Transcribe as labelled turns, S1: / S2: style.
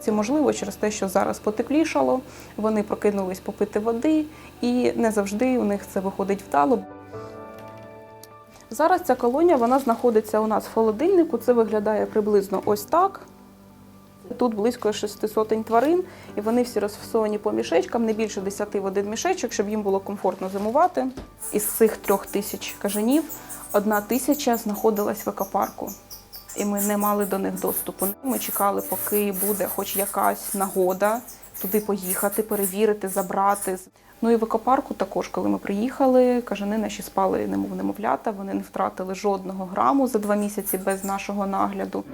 S1: Це можливо через те, що зараз потеплішало, вони прокинулись попити води, і не завжди у них це виходить вдало. Зараз ця колонія вона знаходиться у нас в холодильнику. Це виглядає приблизно ось так. Тут близько шести сотень тварин, і вони всі розфасовані по мішечкам, не більше 10 в один мішечок, щоб їм було комфортно зимувати. Із цих трьох тисяч кажанів одна тисяча знаходилась в екопарку, і ми не мали до них доступу. Ми чекали, поки буде хоч якась нагода туди поїхати, перевірити, забрати. Ну і в екопарку також, коли ми приїхали, кажани наші спали немов немовлята. Вони не втратили жодного граму за два місяці без нашого нагляду.